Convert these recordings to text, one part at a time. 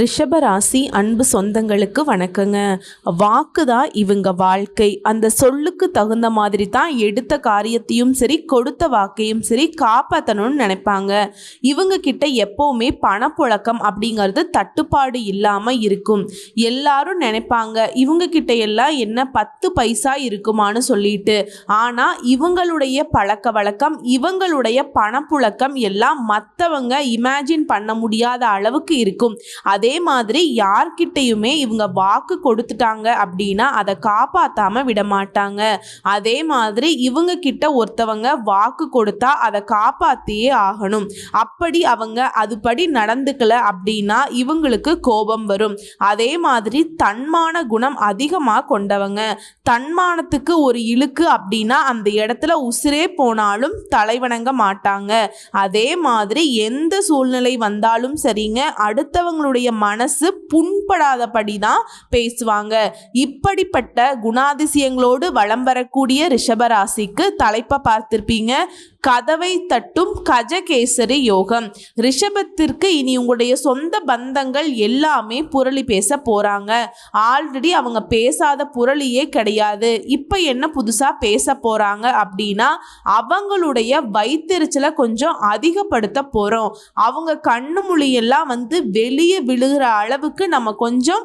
ரிஷபராசி அன்பு சொந்தங்களுக்கு வணக்கங்க. வாக்கு தான் இவங்க வாழ்க்கை. அந்த சொல்லுக்கு தகுந்த மாதிரி தான் எடுத்த காரியத்தையும் சரி கொடுத்த வாக்கையும் சரி காப்பாற்றணும்னு நினைப்பாங்க. இவங்க கிட்ட எப்போவுமே பணப்புழக்கம் அப்படிங்கிறது தட்டுப்பாடு இல்லாமல் இருக்கும். எல்லாரும் நினைப்பாங்க இவங்க கிட்ட எல்லாம் என்ன பத்து பைசா இருக்குமான்னு சொல்லிட்டு. ஆனால் இவங்களுடைய பழக்க வழக்கம் இவங்களுடைய பணப்புழக்கம் எல்லாம் மற்றவங்க இமேஜின் பண்ண முடியாத அளவுக்கு இருக்கும். அதே அதே மாதிரி யார்கிட்டையுமே இவங்க வாக்கு கொடுத்துட்டாங்க அப்படின்னா அதை காப்பாத்தாம விட மாட்டாங்க அதே மாதிரி இவங்க கிட்ட ஒருத்தவங்க வாக்கு கொடுத்தா அதை காப்பாத்தியே ஆகணும். அப்படி அவங்க அதுபடி நடந்துக்கல அப்படின்னா இவங்களுக்கு கோபம் வரும். அதே மாதிரி தன்மான குணம் அதிகமாக கொண்டவங்க. தன்மானத்துக்கு ஒரு இழுக்கு அப்படின்னா அந்த இடத்துல உசிரே போனாலும் தலைவணங்க மாட்டாங்க. அதே மாதிரி எந்த சூழ்நிலை வந்தாலும் சரிங்க. அடுத்தவங்களுடைய மனசு புண்படாதபடி தான் பேசுவாங்க. இப்படிப்பட்ட குணாதிசயங்களோடு வலம் வரக்கூடிய ரிஷபராசிக்கு தலைப்பை பார்த்திருப்பீங்க. கதவை தட்டும் கஜகேசரி யோகம். ரிஷபத்திற்கு இனி உங்களுடைய சொந்த பந்தங்கள் எல்லாமே புரளி பேச போறாங்க. ஆல்ரெடி அவங்க பேசாத புரளியே கிடையாது. இப்போ என்ன புதுசா பேச போறாங்க அப்படின்னா அவங்களுடைய வைத்தெரிச்சலை கொஞ்சம் அதிகப்படுத்த போறோம். அவங்க கண்ணு மொழியெல்லாம் வந்து வெளியே விழுகிற அளவுக்கு நம்ம கொஞ்சம்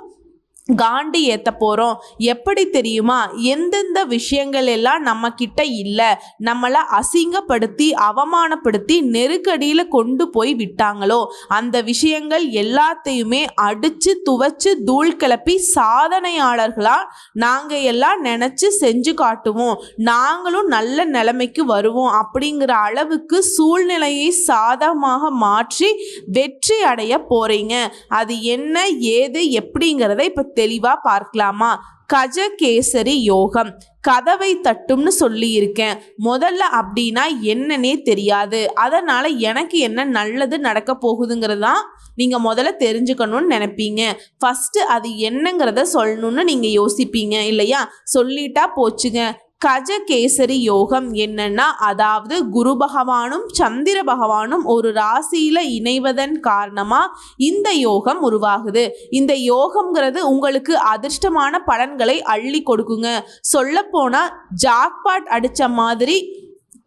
காண்டி ஏற்ற போகிறோம் எப்படி தெரியுமா? எந்தெந்த விஷயங்கள் எல்லாம் நம்ம கிட்ட இல்லை நம்மளை அசிங்கப்படுத்தி அவமானப்படுத்தி நெருக்கடியில் கொண்டு போய் விட்டாங்களோ அந்த விஷயங்கள் எல்லாத்தையுமே அடித்து துவைச்சு தூள் கிளப்பி சாதனையாளர்களாக நாங்கள் எல்லாம் நினச்சி செஞ்சு காட்டுவோம். நாங்களும் நல்ல நிலைமைக்கு வருவோம் அப்படிங்கிற அளவுக்கு சூழ்நிலையை சாதகமாக மாற்றி வெற்றி அடைய போகிறீங்க அது என்ன ஏது எப்படிங்கிறத இப்போ தெளிவாக பார்க்கலாமா? கஜகேசரி யோகம். கதவை தட்டும்னு சொல்லியிருக்கேன். முதல்ல அப்படின்னா என்னன்னே தெரியாது. அதனால் எனக்கு என்ன நல்லது நடக்க போகுதுங்கிறது தான் நீங்கள் முதல்ல தெரிஞ்சுக்கணும்னு நினைப்பீங்க. ஃபஸ்ட்டு அது என்னங்கிறத சொல்லணும்னு நீங்கள் யோசிப்பீங்க இல்லையா? சொல்லிட்டா போச்சுங்க. கஜகேசரி யோகம் என்னன்னா அதாவது குரு பகவானும் சந்திர பகவானும் ஒரு ராசியில இணைவதன் காரணமா இந்த யோகம் உருவாகுது. இந்த யோகம்ங்கிறது உங்களுக்கு அதிர்ஷ்டமான பலன்களை அள்ளி கொடுக்குங்க. சொல்ல போனா ஜாக்பாட் அடிச்ச மாதிரி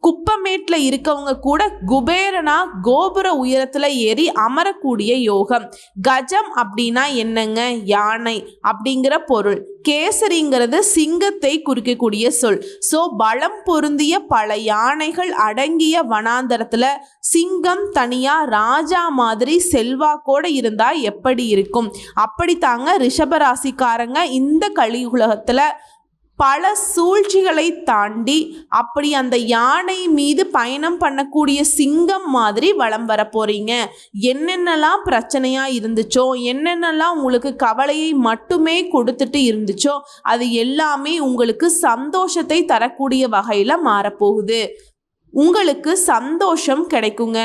குப்பமேட்டில் இருக்கவங்க கூட குபேரனா கோபுர உயரத்தில் ஏறி அமரக்கூடிய யோகம். கஜம் அப்படின்னா என்னங்க? யானை அப்படிங்கிற பொருள். கேசரிங்கிறது சிங்கத்தை குறிக்கக்கூடிய சொல். ஸோ பலம் பொருந்திய பல யானைகள் அடங்கிய வனாந்தரத்தில் சிங்கம் தனியாக ராஜா மாதிரி செல்வாக்கோட இருந்தால் எப்படி இருக்கும்? அப்படித்தாங்க ரிஷபராசிக்காரங்க இந்த கலியுலகத்தில் பல சூழ்ச்சிகளை தாண்டி அப்படி அந்த யானை மீது பயணம் பண்ணக்கூடிய சிங்கம் மாதிரி வலம் வர போறீங்க. என்னென்னலாம் பிரச்சனையா இருந்துச்சோ என்னென்னலாம் உங்களுக்கு கவலையை மட்டுமே கொடுத்துட்டு இருந்துச்சோ அது எல்லாமே உங்களுக்கு சந்தோஷத்தை தரக்கூடிய வகையில் மாறப்போகுது உங்களுக்கு சந்தோஷம் கிடைக்குங்க.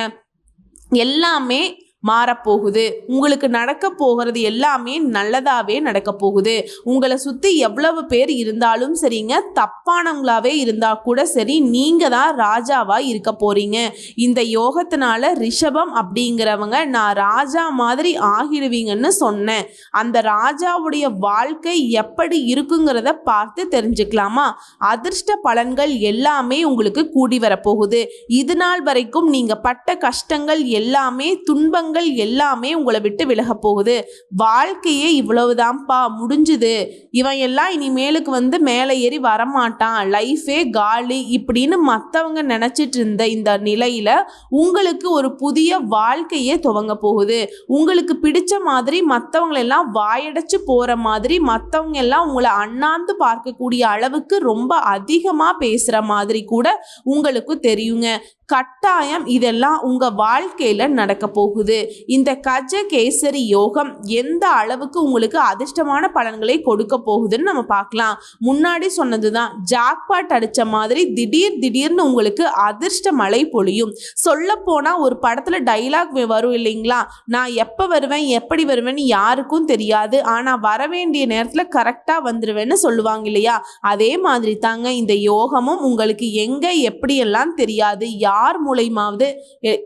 எல்லாமே மாறப்போகுது. உங்களுக்கு நடக்க போகிறது எல்லாமே நல்லதாகவே நடக்க போகுது. உங்களை சுற்றி எவ்வளவு பேர் இருந்தாலும் சரிங்க தப்பானவங்களாவே இருந்தால் கூட சரி நீங்கள் தான் ராஜாவாக இருக்க போகிறீங்க இந்த யோகத்தினால ரிஷபம் அப்படிங்கிறவங்க நான் ராஜா மாதிரி ஆகிடுவீங்கன்னு சொன்னேன். அந்த ராஜாவுடைய வாழ்க்கை எப்படி இருக்குங்கிறத பார்த்து தெரிஞ்சுக்கலாமா? அதிர்ஷ்ட பலன்கள் எல்லாமே உங்களுக்கு கூடி வரப்போகுது. இது நாள் வரைக்கும் நீங்கள் பட்ட கஷ்டங்கள் எல்லாமே துன்பங்கள் துன்பங்கள் எல்லாமே உங்களை விட்டு விலக போகுது. வாழ்க்கையே இவ்வளவுதான்ப்பா முடிஞ்சுது. இவன் எல்லாம் இனிமேலுக்கு வந்து மேலே ஏறி வரமாட்டான். லைஃபே காலி. இப்படின்னு மற்றவங்க நினச்சிட்டு இருந்த இந்த நிலையில் உங்களுக்கு ஒரு புதிய வாழ்க்கையே துவங்க போகுது. உங்களுக்கு பிடிச்ச மாதிரி மற்றவங்களெல்லாம் வாயடைச்சு போகிற மாதிரி மற்றவங்க எல்லாம் உங்களை அண்ணாந்து பார்க்கக்கூடிய அளவுக்கு ரொம்ப அதிகமாக பேசுகிற மாதிரி கூட உங்களுக்கு தெரியுங்க. கட்டாயம் இதெல்லாம் உங்கள் வாழ்க்கையில் நடக்க போகுது. இந்த கஜ கேசரி யோகம் எந்த அளவுக்கு உங்களுக்கு அதிர்ஷ்டமான பலன்களை கொடுக்க போகுதுன்னு நம்ம பார்க்கலாம். முன்னாடி சொன்னது தான் ஜாக்பாட் அடித்த மாதிரி திடீர் திடீர்னு உங்களுக்கு அதிர்ஷ்ட மழை பொழியும். சொல்ல போனால் ஒரு படத்தில் டைலாக் வரும் இல்லைங்களா? நான் எப்போ வருவேன் எப்படி வருவேன்னு யாருக்கும் தெரியாது. ஆனால் வர வேண்டிய நேரத்தில் கரெக்டாக வந்துடுவேன்னு சொல்லுவாங்க இல்லையா? அதே மாதிரி தாங்க இந்த யோகமும் உங்களுக்கு எங்கே எப்படியெல்லாம் தெரியாது யார் யார் மூலயமாவது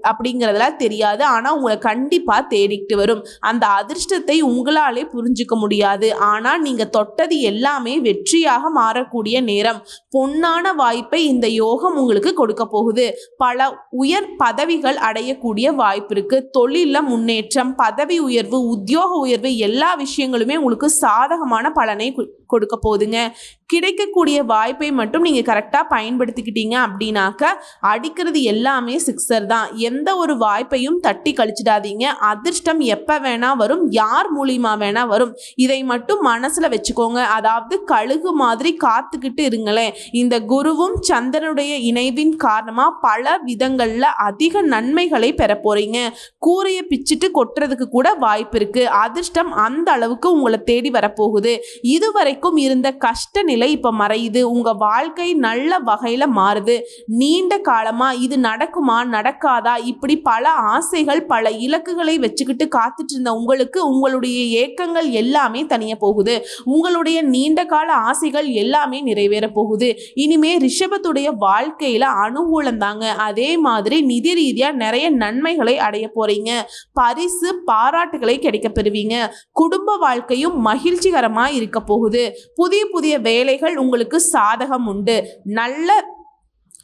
அப்படிங்கிறதெல்லாம் தெரியாது. ஆனால் உங்களை கண்டிப்பாக தேடிக்கிட்டு வரும். அந்த அதிர்ஷ்டத்தை உங்களாலே புரிஞ்சுக்க முடியாது. ஆனால் நீங்கள் தொட்டது எல்லாமே வெற்றியாக மாறக்கூடிய நேரம். பொன்னான வாய்ப்பை இந்த யோகம் உங்களுக்கு கொடுக்க போகுது. பல உயர் பதவிகள் அடையக்கூடிய வாய்ப்பு இருக்கு. தொழிலில் முன்னேற்றம் பதவி உயர்வு உத்தியோக உயர்வு எல்லா விஷயங்களுமே உங்களுக்கு சாதகமான பலனை கொடுக்க போகுதுங்க. கிடைக்கக்கூடிய வாய்ப்பை மட்டும் நீங்கள் கரெக்டாக பயன்படுத்திக்கிட்டீங்க அப்படின்னாக்க அடிக்கிறது எல்லாமே சிக்ஸர் தான். எந்த ஒரு வாய்ப்பையும் தட்டி கழிச்சிடாதீங்க. அதிர்ஷ்டம் எப்போ வேணா வரும் யார் மூலியமா வேணா வரும். இதை மட்டும் மனசில் வச்சுக்கோங்க. அதாவது கழுகு மாதிரி காத்துக்கிட்டு இருங்களேன். இந்த குருவும் சந்திரனுடைய இணைவின் காரணமாக பல விதங்களில் அதிக நன்மைகளை பெற போகிறீங்க கூரையை பிச்சுட்டு கொட்டுறதுக்கு கூட வாய்ப்பு இருக்குது அதிர்ஷ்டம் அந்த அளவுக்கு உங்களை தேடி வரப்போகுது. இதுவரைக்கும் இருந்த கஷ்ட நிலை இப்போ மறையுது. உங்கள் வாழ்க்கை நல்ல வகையில் மாறுது. நீண்ட காலமாக இது நடக்குமா நடக்காதா? இப்படி பல ஆசைகள் பல இலக்குகளை வச்சுக்கிட்டு காத்துட்டு இருந்த உங்களுக்கு உங்களுடைய ஏக்கங்கள் எல்லாமே தனிய போகுது. உங்களுடைய நீண்ட கால ஆசைகள் எல்லாமே நிறைவேற போகுது. இனிமே ரிஷபத்துடைய வாழ்க்கையில அனுகூலம் தாங்க. அதே மாதிரி நிதி ரீதியா நிறைய நன்மைகளை அடைய போறீங்க. பரிசு பாராட்டுகளை கிடைக்க பெறுவீங்க. குடும்ப வாழ்க்கையும் மகிழ்ச்சிகரமா இருக்க போகுது. புதிய புதிய வேலைகள் உங்களுக்கு சாதகம் உண்டு. நல்ல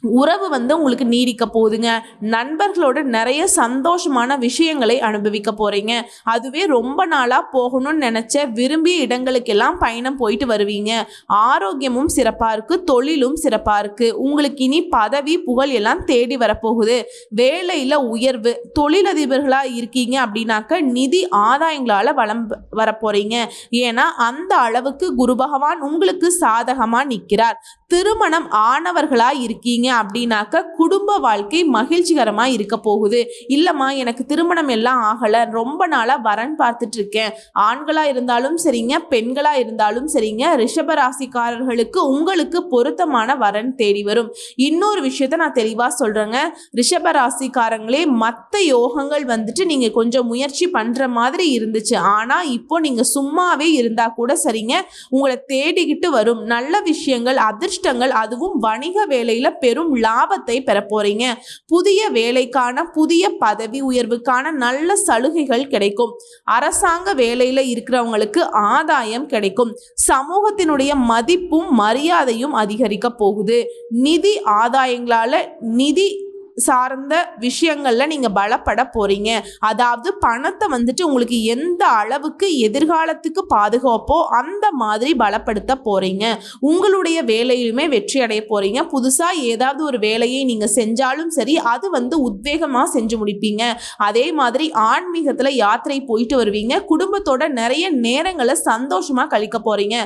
உறவு வந்து உங்களுக்கு நீடிக்க போகுதுங்க. நண்பர்களோட நிறைய சந்தோஷமான விஷயங்களை அனுபவிக்க போறீங்க. அதுவே ரொம்ப நாளாக போகணும்னு நினச்ச விரும்பிய இடங்களுக்கெல்லாம் பயணம் போயிட்டு வருவீங்க. ஆரோக்கியமும் சிறப்பாக இருக்கு தொழிலும் சிறப்பாக இருக்கு. உங்களுக்கு இனி பதவி புகழ் எல்லாம் தேடி வரப்போகுது. வேலையில் உயர்வு தொழிலதிபர்களாக இருக்கீங்க அப்படின்னாக்க நிதி ஆதாயங்களால் வளம் வரப்போறீங்க. ஏன்னா அந்த அளவுக்கு குரு பகவான் உங்களுக்கு சாதகமாக நிற்கிறார் திருமணம் ஆனவர்களா இருக்கீங்க. அப்படின்னாக்க குடும்ப வாழ்க்கை மகிழ்ச்சிகரமா இருக்க போகுது. இல்லம்மா எனக்கு திருமணம் எல்லாம் ஆகல. ரொம்ப நாளா வரன் பார்த்துட்டு இருக்கேன். ஆண்களா இருந்தாலும் சரிங்க பெண்களா இருந்தாலும் சரிங்க. ரிஷப ராசிக்காரர்களுக்கு உங்களுக்கு பொருத்தமான வரன் தேடி வரும். இன்னொரு விஷயத்த நான் தெளிவா சொல்றேங்க. ரிஷப ராசிக்காரங்களே மற்ற யோகங்கள் வந்துட்டு நீங்க கொஞ்சம் முயற்சி பண்ற மாதிரி இருந்துச்சு. ஆனா இப்போ நீங்க சும்மாவே இருந்தா கூட சரிங்க. உங்களை தேடிக்கிட்டு வரும். நல்ல விஷயங்கள் அதிர்ஷ்டங்கள் அதுவும் வணிக வேலையில பெரும் லாபத்தை பெற போறீங்க. புதிய வேலைக்கான புதிய பதவி உயர்வுக்கான நல்ல சலுகைகள் கிடைக்கும். அரசாங்க வேலையில இருக்கிறவங்களுக்கு ஆதாயம் கிடைக்கும். சமூகத்தினுடைய மதிப்பும் மரியாதையும் அதிகரிக்க போகுது. நிதி ஆதாயங்களால நிதி சார்ந்த விஷயங்களில் நீங்கள் பலப்பட போகிறீங்க அதாவது பணத்தை வந்துட்டு உங்களுக்கு எந்த அளவுக்கு எதிர்காலத்துக்கு பாதுகாப்போ அந்த மாதிரி பலப்படுத்த போகிறீங்க உங்களுடைய வேலையிலுமே வெற்றி அடைய போகிறீங்க புதுசாக ஏதாவது ஒரு வேலையை நீங்கள் செஞ்சாலும் சரி அது வந்து உத்வேகமாக செஞ்சு முடிப்பீங்க. அதே மாதிரி ஆன்மீகத்தில் யாத்திரை போயிட்டு வருவீங்க. குடும்பத்தோட நிறைய நேரங்களை சந்தோஷமாக கழிக்க போகிறீங்க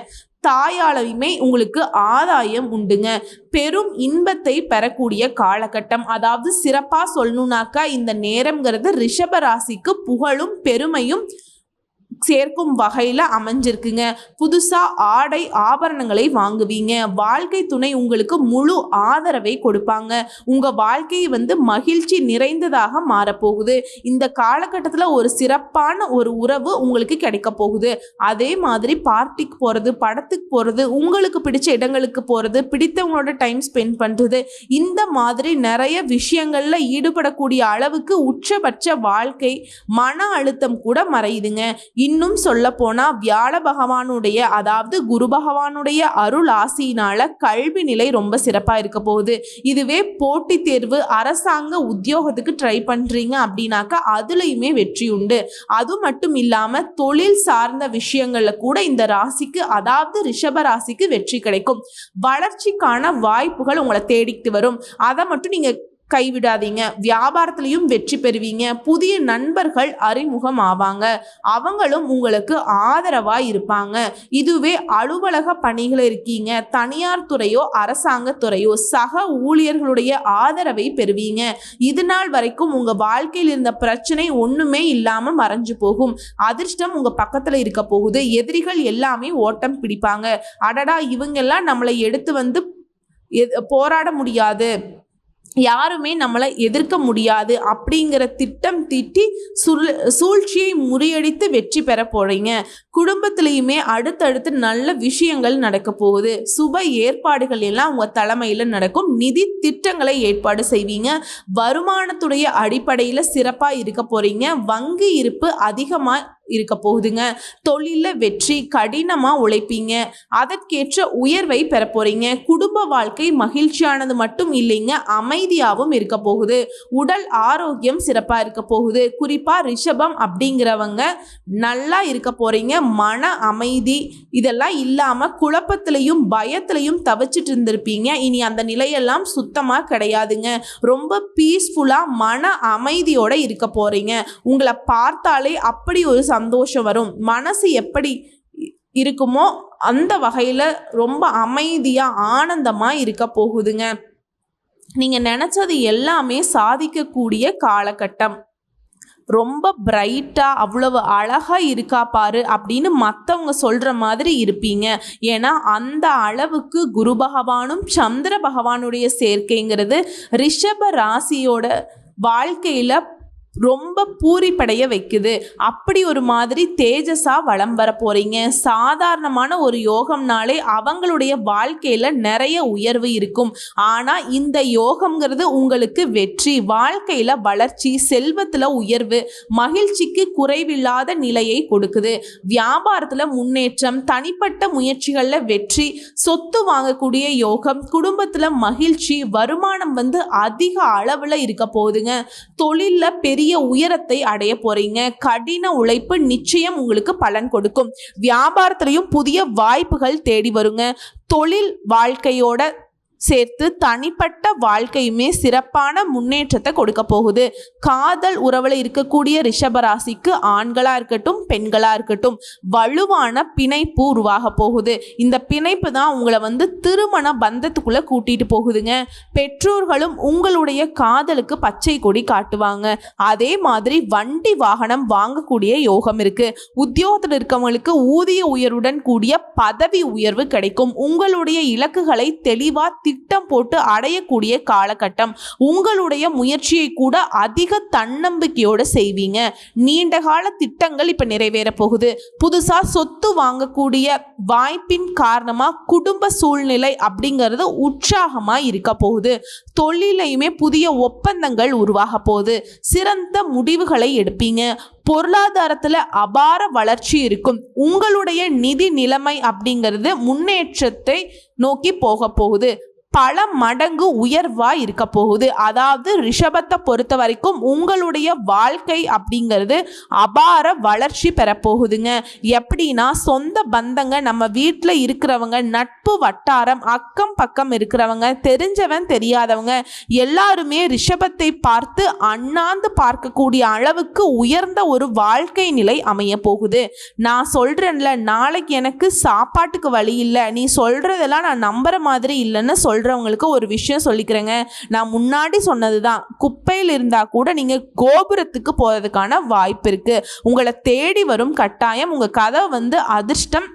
தாயாலையுமே உங்களுக்கு ஆதாயம் உண்டுங்க. பெரும் இன்பத்தை பெறக்கூடிய காலகட்டம். அதாவது சிறப்பா சொல்லணும்னாக்கா இந்த நேரம்ங்கிறது ரிஷப ராசிக்கு புகழும் பெருமையும் சேர்க்கும் வகையில் அமைஞ்சிருக்குங்க. புதுசாக ஆடை ஆபரணங்களை வாங்குவீங்க. வாழ்க்கை துணை உங்களுக்கு முழு ஆதரவை கொடுப்பாங்க. உங்கள் வாழ்க்கை வந்து மகிழ்ச்சி நிறைந்ததாக மாறப்போகுது. இந்த காலகட்டத்தில் ஒரு சிறப்பான ஒரு உறவு உங்களுக்கு கிடைக்க போகுது. அதே மாதிரி பார்ட்டிக்கு போகிறது படத்துக்கு போகிறது உங்களுக்கு பிடிச்ச இடங்களுக்கு போகிறது பிடித்தவங்களோட டைம் ஸ்பெண்ட் பண்ணுறது இந்த மாதிரி நிறைய விஷயங்களில் ஈடுபடக்கூடிய அளவுக்கு உச்சபட்ச வாழ்க்கை மன அழுத்தம் கூட மறையுதுங்க. இன்னும் சொல்ல போனா வியாழ பகவானுடைய அதாவது குரு பகவானுடைய அருள் ஆசியினால கல்வி நிலை ரொம்ப சிறப்பா இருக்க போகுது. இதுவே போட்டித் தேர்வு அரசாங்க உத்தியோகத்துக்கு ட்ரை பண்றீங்க அப்படின்னாக்கா அதுலயுமே வெற்றி உண்டு. அது மட்டும் இல்லாம தொழில் சார்ந்த விஷயங்கள்ல கூட இந்த ராசிக்கு அதாவது ரிஷப ராசிக்கு வெற்றி கிடைக்கும். வளர்ச்சிக்கான வாய்ப்புகள் உங்களை தேடிட்டு வரும். அதை மட்டும் நீங்க கைவிடாதீங்க. வியாபாரத்திலையும் வெற்றி பெறுவீங்க. புதிய நண்பர்கள் அறிமுகம் ஆவாங்க அவங்களும் உங்களுக்கு ஆதரவா இருப்பாங்க. இதுவே அலுவலக பணிகள் இருக்கீங்க. தனியார் துறையோ அரசாங்க துறையோ சக ஊழியர்களுடைய ஆதரவை பெறுவீங்க. இது நாள் வரைக்கும் உங்க வாழ்க்கையில் இருந்த பிரச்சனை ஒண்ணுமே இல்லாம மறைஞ்சு போகும். அதிர்ஷ்டம் உங்க பக்கத்துல இருக்க போகுது. எதிரிகள் எல்லாமே ஓட்டம் பிடிப்பாங்க. அடடா இவங்கெல்லாம் நம்மளை எடுத்து வந்து போராட முடியாது. யாருமே நம்மளை எதிர்க்க முடியாது அப்படிங்கிற திட்டம் தீட்டி சுழ சூழ்ச்சியை முறியடித்து வெற்றி பெற போறீங்க. குடும்பத்திலையுமே அடுத்தடுத்து நல்ல விஷயங்கள் நடக்க போகுது. சுப ஏற்பாடுகள் எல்லாம் உங்க தலைமையில் நடக்கும். நிதி திட்டங்களை ஏற்பாடு செய்வீங்க. வருமானத்துடைய அடிப்படையில் சிறப்பாக இருக்க போறீங்க. வங்கி இருப்பு அதிகமாக இருக்க போகுதுங்க. தொழிலில் வெற்றி கடினமாக உழைப்பீங்க. அதற்கேற்ற உயர்வை பெற குடும்ப வாழ்க்கை மகிழ்ச்சியானது மட்டும் இல்லைங்க அமைதியாகவும் இருக்க போகுது. உடல் ஆரோக்கியம் சிறப்பாக இருக்க போகுது. குறிப்பாக ரிஷபம் அப்படிங்கிறவங்க நல்லா இருக்க போகிறீங்க மன அமைதி இதெல்லாம் இல்லாமல் குழப்பத்திலையும் பயத்திலையும் தவிச்சிட்டு இருந்திருப்பீங்க. இனி அந்த நிலையெல்லாம் சுத்தமாக கிடையாதுங்க. ரொம்ப பீஸ்ஃபுல்லாக மன அமைதியோடு இருக்க போகிறீங்க உங்களை பார்த்தாலே அப்படி ஒரு சந்தோஷம் வரும். மனசு எப்படி இருக்குமோ அந்த வகையில் ரொம்ப அமைதியாக ஆனந்தமாக இருக்க போகுதுங்க. நீங்கள் நினச்சது எல்லாமே சாதிக்கக்கூடிய காலகட்டம். ரொம்ப பிரைட்டாக அவ்வளவு அழகாக இருக்கா பாரு அப்படின்னு மற்றவங்க சொல்கிற மாதிரி இருப்பீங்க. ஏன்னா அந்த அளவுக்கு குரு பகவானும் சந்திர பகவானுடைய சேர்க்கைங்கிறது ரிஷப ராசியோட வாழ்க்கையில் ரொம்ப பூரிப்படைய வைக்குது. அப்படி ஒரு மாதிரி தேஜஸாக வளம் வர போகிறீங்க சாதாரணமான ஒரு யோகம்னாலே அவங்களுடைய வாழ்க்கையில் நிறைய உயர்வு இருக்கும். ஆனால் இந்த யோகம்ங்கிறது உங்களுக்கு வெற்றி வாழ்க்கையில் வளர்ச்சி செல்வத்தில் உயர்வு மகிழ்ச்சிக்கு குறைவில்லாத நிலையை கொடுக்குது. வியாபாரத்தில் முன்னேற்றம் தனிப்பட்ட முயற்சிகளில் வெற்றி சொத்து வாங்கக்கூடிய யோகம் குடும்பத்தில் மகிழ்ச்சி வருமானம் வந்து அதிக அளவில் இருக்க போகுதுங்க. தொழிலில் பெரிய உயரத்தை அடைய போறீங்க. கடின உழைப்பு நிச்சயம் உங்களுக்கு பலன் கொடுக்கும். வியாபாரத்திலையும் புதிய வாய்ப்புகள் தேடி வருங்க. தொழில் வாழ்க்கையோட சேர்த்து தனிப்பட்ட வாழ்க்கையுமே சிறப்பான முன்னேற்றத்தை கொடுக்க போகுது. காதல் உறவில் இருக்கக்கூடிய ரிஷபராசிக்கு ஆண்களாக இருக்கட்டும் பெண்களாக இருக்கட்டும் வலுவான பிணைப்பு உருவாக போகுது. இந்த பிணைப்பு தான் உங்களை வந்து திருமண பந்தத்துக்குள்ளே கூட்டிகிட்டு போகுதுங்க. பெற்றோர்களும் உங்களுடைய காதலுக்கு பச்சை கொடி காட்டுவாங்க. அதே மாதிரி வண்டி வாகனம் வாங்கக்கூடிய யோகம் இருக்குது உத்தியோகத்தில் இருக்கவங்களுக்கு ஊதிய உயர்வுடன் கூடிய பதவி உயர்வு கிடைக்கும். உங்களுடைய இலக்குகளை தெளிவாக திட்டம் போட்டு அடையக்கூடிய காலகட்டம். உங்களுடைய முயற்சியை கூட அதிக தன்னம்பிக்கையோடு செய்வீங்க. நீண்ட கால திட்டங்கள் இப்போ நிறைவேற போகுது. புதுசாக சொத்து வாங்கக்கூடிய வாய்ப்பின் காரணமாக குடும்ப சூழ்நிலை அப்படிங்கிறது உற்சாகமாக இருக்க போகுது. தொழிலையுமே புதிய ஒப்பந்தங்கள் உருவாக போகுது. சிறந்த முடிவுகளை எடுப்பீங்க. பொருளாதாரத்தில் அபார வளர்ச்சி இருக்கும். உங்களுடைய நிதி நிலைமை அப்படிங்கிறது முன்னேற்றத்தை நோக்கி போக போகுது. பல மடங்கு உயர்வாக இருக்க போகுது. அதாவது ரிஷபத்தை பொறுத்த வரைக்கும் உங்களுடைய வாழ்க்கை அப்படிங்கிறது அபார வளர்ச்சி பெறப்போகுதுங்க எப்படின்னா சொந்த பந்தங்க நம்ம வீட்டில் இருக்கிறவங்க நட்பு வட்டாரம் அக்கம் பக்கம் இருக்கிறவங்க தெரிஞ்சவன் தெரியாதவங்க எல்லாருமே ரிஷபத்தை பார்த்து அண்ணாந்து பார்க்கக்கூடிய அளவுக்கு உயர்ந்த ஒரு வாழ்க்கை நிலை அமைய போகுது. நான் சொல்கிறேன்ல நாளைக்கு எனக்கு சாப்பாட்டுக்கு வழி இல்லை நீ சொல்கிறதெல்லாம் நான் நம்புகிற மாதிரி இல்லைன்னு சொல்கிறேன் சொல்கிறவங்களுக்கு ஒரு விஷயம் சொல்லிக்கிறேங்க. நான் முன்னாடி சொன்னது தான் குப்பையில் இருந்தால் கூட நீங்கள் கோபுரத்துக்கு போகிறதுக்கான வாய்ப்பு இருக்குது உங்களை தேடி வரும் கட்டாயம் உங்கள் கதை வந்து அதிர்ஷ்டம்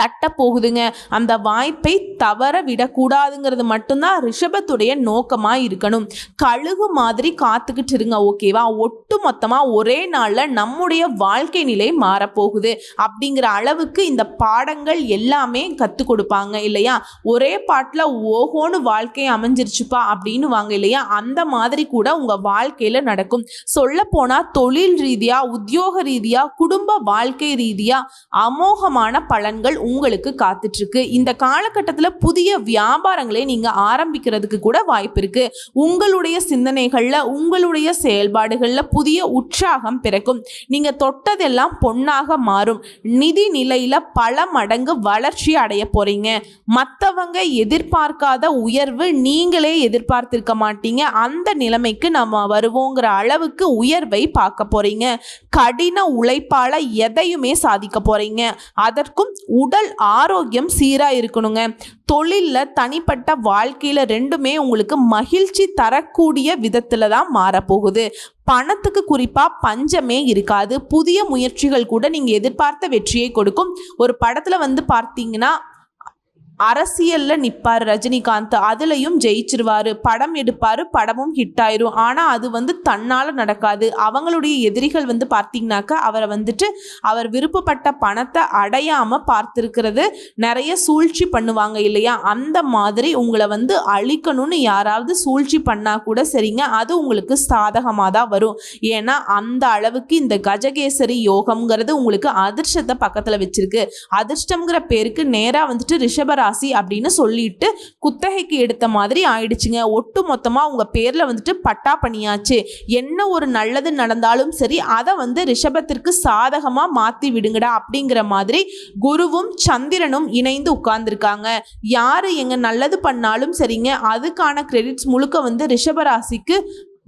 தட்ட போகுதுங்க அந்த வாய்ப்பை தவற விடக்கூடாதுங்கிறது மட்டும்தான் ரிஷபத்துடைய நோக்கமாக இருக்கணும். கழுகு மாதிரி காத்துக்கிட்டு இருங்க ஓகேவா? ஒட்டு மொத்தமாக ஒரே நாளில் நம்முடைய வாழ்க்கை நிலை மாறப்போகுது. அப்படிங்கிற அளவுக்கு இந்த பாடங்கள் எல்லாமே கற்றுக் கொடுப்பாங்க இல்லையா? ஒரே பாட்டில் ஓஹோன்னு வாழ்க்கை அமைஞ்சிருச்சுப்பா அப்படின்னு வாங்க இல்லையா? அந்த மாதிரி கூட உங்கள் வாழ்க்கையில் நடக்கும். சொல்லப்போனால் தொழில் ரீதியாக உத்தியோக ரீதியாக குடும்ப வாழ்க்கை ரீதியாக அமோகமான பலன்கள் உங்களுக்கு காத்துட்ருக்கு. இந்த காலகட்டத்தில் புதிய வியாபாரங்களை நீங்கள் ஆரம்பிக்கிறதுக்கு கூட வாய்ப்பு இருக்குது உங்களுடைய சிந்தனைகளில் உங்களுடைய செயல்பாடுகளில் புதிய உற்சாகம் பிறக்கும். நீங்கள் தொட்டதெல்லாம் பொன்னாக மாறும். நிதி நிலையில் பல மடங்கு வளர்ச்சி அடைய போகிறீங்க மற்றவங்க எதிர்பார்க்காத உயர்வு நீங்களே எதிர்பார்த்திருக்க மாட்டீங்க. அந்த நிலைமைக்கு நம்ம வருவோங்கிற அளவுக்கு உயர்வை பார்க்க போகிறீங்க கடின உழைப்பால எதையுமே சாதிக்க போகிறீங்க அதற்கும் உடல் ஆரோக்கியம் சீராக இருக்கணுங்க தொழிலில் தனிப்பட்ட வாழ்க்கையில் ரெண்டுமே உங்களுக்கு மகிழ்ச்சி தரக்கூடிய விதத்தில் தான் மாறப்போகுது. பணத்துக்கு குறிப்பாக பஞ்சமே இருக்காது. புதிய முயற்சிகள் கூட நீங்கள் எதிர்பார்த்த வெற்றியை கொடுக்கும். ஒரு படத்தில் வந்து பார்த்தீங்கன்னா அரசியல்ல நிற்பார் ரஜினிகாந்த். அதுலயும் ஜெயிச்சிருவாரு. படம் எடுப்பாரு படமும் ஹிட் ஆயிரும் ஆனா அது வந்து தன்னால நடக்காது. அவங்களுடைய எதிரிகள் வந்து பார்த்தீங்கன்னாக்கா அவரை வந்துட்டு அவர் விருப்பப்பட்ட பணத்தை அடையாம பார்த்திருக்கிறது நிறைய சூழ்ச்சி பண்ணுவாங்க இல்லையா? அந்த மாதிரி உங்களை வந்து அழிக்கணும்னு யாராவது சூழ்ச்சி பண்ணா கூட சரிங்க. அது உங்களுக்கு சாதகமாக தான் வரும். ஏன்னா அந்த அளவுக்கு இந்த கஜகேசரி யோகம்ங்கிறது உங்களுக்கு அதிர்ஷ்டத்தை பக்கத்தில் வச்சிருக்கு. அதிர்ஷ்டம்ங்கிற பேருக்கு நேராக வந்துட்டு ராசி அப்படின்னு சொல்லிட்டு குத்தகைக்கு எடுத்த மாதிரி ஆயிடுச்சுங்க. ஒட்டு மொத்தமாக உங்கள் பேரில் வந்துட்டு பட்டா பண்ணியாச்சு என்ன ஒரு நல்லது நடந்தாலும் சரி அதை வந்து ரிஷபத்திற்கு சாதகமாக மாற்றி விடுங்கடா அப்படிங்கிற மாதிரி குருவும் சந்திரனும் இணைந்து உட்கார்ந்துருக்காங்க. யார் எங்க நல்லது பண்ணாலும் சரிங்க அதுக்கான கிரெடிட்ஸ் முழுக்க வந்து ரிஷபராசிக்கு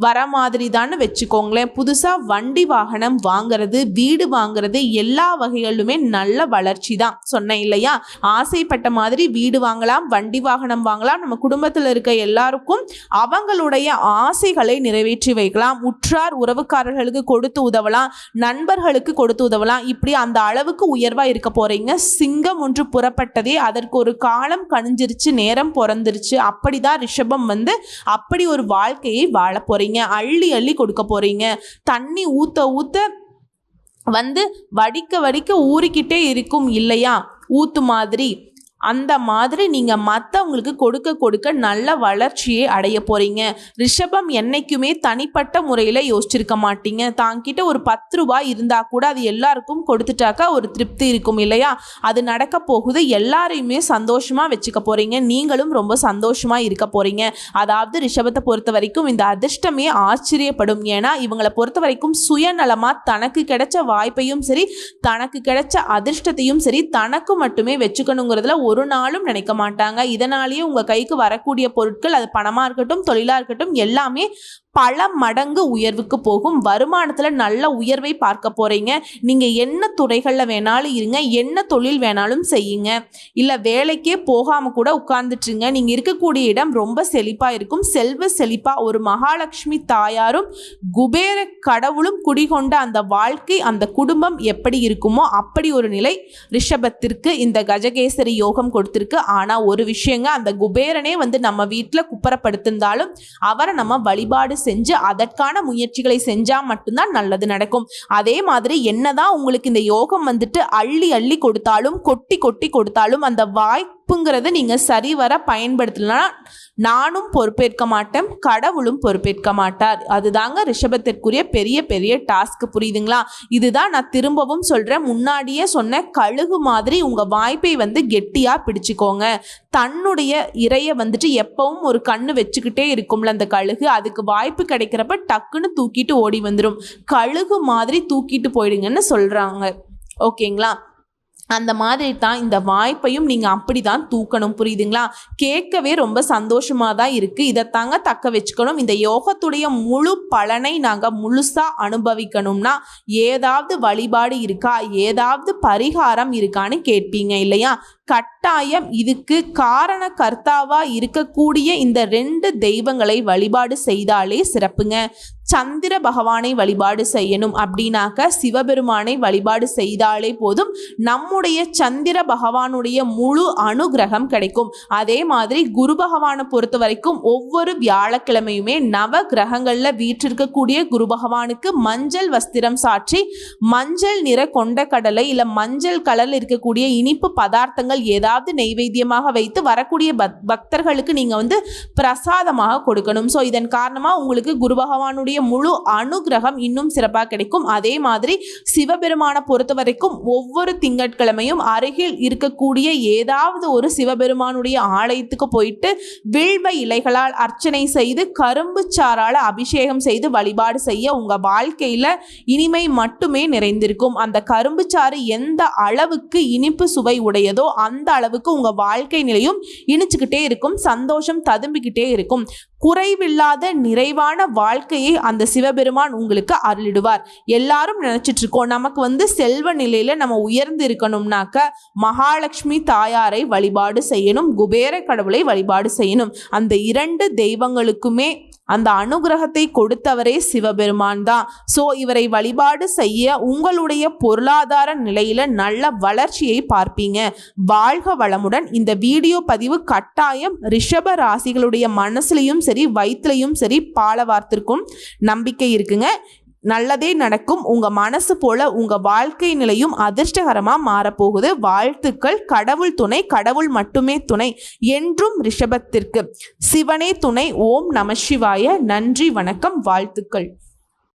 வர மாதிரி தான் வச்சுக்கோங்களேன். புதுசாக வண்டி வாகனம் வாங்குறது வீடு வாங்குறது எல்லா வகைகளிலுமே நல்ல வளர்ச்சி தான் சொன்னேன் இல்லையா? ஆசைப்பட்ட மாதிரி வீடு வாங்கலாம் வண்டி வாகனம் வாங்கலாம். நம்ம குடும்பத்தில் இருக்க எல்லாருக்கும் அவங்களுடைய ஆசைகளை நிறைவேற்றி வைக்கலாம். உற்றார் உறவுக்காரர்களுக்கு கொடுத்து உதவலாம் நண்பர்களுக்கு கொடுத்து உதவலாம். இப்படி அந்த அளவுக்கு உயர்வாக இருக்க போகிறீங்க சிங்கம் ஒன்று புறப்பட்டதே அதற்கு ஒரு காலம் கணிஞ்சிருச்சு நேரம் பிறந்துருச்சு. அப்படிதான் ரிஷபம் வந்து அப்படி ஒரு வாழ்க்கையை வாழ போகிறீங்க அள்ளி அள்ளி கொடுக்க போறீங்க. தண்ணி ஊத்த ஊத்த வந்து வடிக்க வடிக்க ஊறிக்கிட்டே இருக்கும் இல்லையா? ஊத்து மாதிரி. அந்த மாதிரி நீங்கள் மற்றவங்களுக்கு கொடுக்க கொடுக்க நல்ல வளர்ச்சியை அடைய போகிறீங்க ரிஷபம் என்னைக்குமே தனிப்பட்ட முறையில் யோசிச்சிருக்க மாட்டீங்க. தாங்கிட்ட ஒரு பத்து ரூபாய் இருந்தால் கூட அது எல்லாருக்கும் கொடுத்துட்டாக்கா ஒரு திருப்தி இருக்கும் இல்லையா? அது நடக்க போகுது. எல்லாரையுமே சந்தோஷமாக வச்சுக்க போகிறீங்க நீங்களும் ரொம்ப சந்தோஷமாக இருக்க போகிறீங்க அதாவது ரிஷபத்தை பொறுத்த வரைக்கும் இந்த அதிர்ஷ்டமே ஆச்சரியப்படும். ஏன்னா இவங்களை பொறுத்த வரைக்கும் சுயநலமாக தனக்கு கிடைச்ச வாய்ப்பையும் சரி தனக்கு கிடைச்ச அதிர்ஷ்டத்தையும் சரி தனக்கு மட்டுமே வச்சுக்கணுங்கிறதுல ஒரு நாளும் நினைக்க மாட்டாங்க. இதனாலேயே உங்கள் கைக்கு வரக்கூடிய பொருட்கள் அது பணமாக இருக்கட்டும் தொழிலாக இருக்கட்டும் எல்லாமே பல மடங்கு உயர்வுக்கு போகும். வருமானத்தில் நல்ல உயர்வை பார்க்க போகிறீங்க நீங்கள் என்ன துறைகளில் வேணாலும் இருங்க. என்ன தொழில் வேணாலும் செய்யுங்க. இல்லை வேலைக்கே போகாமல் கூட உட்கார்ந்துட்டுருங்க. நீங்கள் இருக்கக்கூடிய இடம் ரொம்ப செழிப்பாக இருக்கும். செல்வ செழிப்பாக ஒரு மகாலட்சுமி தாயாரும் குபேர கடவுளும் குடிகொண்ட அந்த வாழ்க்கை அந்த குடும்பம் எப்படி இருக்குமோ அப்படி ஒரு நிலை ரிஷபத்திற்கு இந்த கஜகேசரி யோகம் கொடுத்துருக்கு. ஆனால் ஒரு விஷயங்க அந்த குபேரனே வந்து நம்ம வீட்டில் குப்பரப்படுத்திருந்தாலும் அவரை நம்ம வழிபாடு செஞ்சு அதற்கான முயற்சிகளை செஞ்சால் மட்டும்தான் நல்லது நடக்கும். அதே மாதிரி என்னதான் உங்களுக்கு இந்த யோகம் வந்துட்டு அள்ளி அள்ளி கொடுத்தாலும் கொட்டி கொட்டி கொடுத்தாலும் அந்த வாய்ப்புங்கிறது நீங்கள் சரிவர பயன்படுத்தலைன்னா நானும் பொறுப்பேற்க மாட்டேன் கடவுளும் பொறுப்பேற்க மாட்டார். அதுதாங்க ரிஷபத்திற்குரிய பெரிய பெரிய டாஸ்க். புரியுதுங்களா? இதுதான் நான் திரும்பவும் சொல்கிறேன் முன்னாடியே சொன்ன கழுகு மாதிரி உங்கள் வாய்ப்பை வந்து கெட்டியாக பிடிச்சிக்கோங்க. தன்னுடைய இறையை வந்துட்டு எப்பவும் ஒரு கண்ணு வச்சுக்கிட்டே இருக்கும்ல அந்த கழுகு. அதுக்கு வாய்ப்பு கிடைக்கிறப்ப டக்குன்னு தூக்கிட்டு ஓடி வந்துடும் கழுகு மாதிரி தூக்கிட்டு போயிடுங்கன்னு சொல்கிறாங்க ஓகேங்களா? அந்த மாதிரி தான் இந்த வாய்ப்பையும் நீங்கள் அப்படி தான் தூக்கணும். புரியுதுங்களா? கேட்கவே ரொம்ப சந்தோஷமாக தான் இருக்குது இதை தாங்க தக்க வச்சுக்கணும். இந்த யோகத்துடைய முழு பலனை நாங்கள் முழுசாக அனுபவிக்கணும்னா ஏதாவது வழிபாடு இருக்கா? ஏதாவது பரிகாரம் இருக்கான்னு கேட்பீங்க இல்லையா? கட்டாயம் இதுக்கு காரண கர்த்தாவாக இருக்கக்கூடிய இந்த ரெண்டு தெய்வங்களை வழிபாடு செய்தாலே சிறப்புங்க. சந்திர பகவானை வழிபாடு செய்யணும் அப்படின்னாக்க சிவபெருமானை வழிபாடு செய்தாலே போதும். நம்முடைய சந்திர பகவானுடைய முழு அனுகிரகம் கிடைக்கும். அதே மாதிரி குரு பகவானை பொறுத்த வரைக்கும் ஒவ்வொரு வியாழக்கிழமையுமே நவ கிரகங்களில் வீற்றிருக்கக்கூடிய குரு பகவானுக்கு மஞ்சள் வஸ்திரம் சாற்றி மஞ்சள் நிற கொண்ட கடலை இல்லை மஞ்சள் கலரில் இருக்கக்கூடிய இனிப்பு பதார்த்தங்கள் ஏதாவது நெய்வேத்தியமாக வைத்து வரக்கூடிய பக்தர்களுக்கு நீங்கள் வந்து பிரசாதமாக கொடுக்கணும். ஸோ இதன் காரணமாக உங்களுக்கு குரு பகவானுடைய முழு அனுகிரகம் இன்னும் சிறப்பாக கிடைக்கும். அதே மாதிரி சிவபெருமானை பொறுத்த வரைக்கும் ஒவ்வொரு திங்கட்கிழமையும் அருகில் இருக்கக்கூடிய ஏதாவது ஒரு சிவபெருமானுடைய ஆலயத்துக்கு போயிட்டு வில்வ இலைகளால் அர்ச்சனை செய்து கரும்பு சாரால் அபிஷேகம் செய்து வழிபாடு செய்ய உங்கள் வாழ்க்கையில் இனிமை மட்டுமே நிறைந்திருக்கும். அந்த கரும்பு சாறு எந்த அளவுக்கு இனிப்பு சுவை உடையதோ அந்த அளவுக்கு உங்கள் வாழ்க்கை நிலையும் இனிச்சுக்கிட்டே இருக்கும். சந்தோஷம் ததும்பிக்கிட்டே இருக்கும். குறைவில்லாத நிறைவான வாழ்க்கையை அந்த சிவபெருமான் உங்களுக்கு அருளிடுவார். எல்லாரும் நினைச்சிட்டு இருக்கோம். நமக்கு வந்து செல்வ நிலையில நம்ம உயர்ந்து இருக்கணும்னாக்க மகாலட்சுமி தாயாரை வழிபாடு செய்யணும். குபேர கடவுளை வழிபாடு செய்யணும். அந்த இரண்டு தெய்வங்களுக்குமே அந்த அனுகிரகத்தை கொடுத்தவரே சிவபெருமான் தான். ஸோ இவரை வழிபாடு செய்ய உங்களுடைய பொருளாதார நிலையில நல்ல வளர்ச்சியை பார்ப்பீங்க. வாழ்க வளமுடன். இந்த வீடியோ பதிவு கட்டாயம் ரிஷப ராசிகளுடைய மனசுலையும் சரி வயிற்றுலையும் சரி பாலவார்த்திற்கும் நம்பிக்கை இருக்குங்க. நல்லதே நடக்கும். உங்க மனசு போல உங்க வாழ்க்கை நிலையும் அதிர்ஷ்டகரமா மாறப்போகுது. வாழ்த்துக்கள். கடவுள் துணை. கடவுள் மட்டுமே துணை. என்றும் ரிஷபத்திற்கு. சிவனே துணை. ஓம் நம சிவாய. நன்றி வணக்கம் வாழ்த்துக்கள்.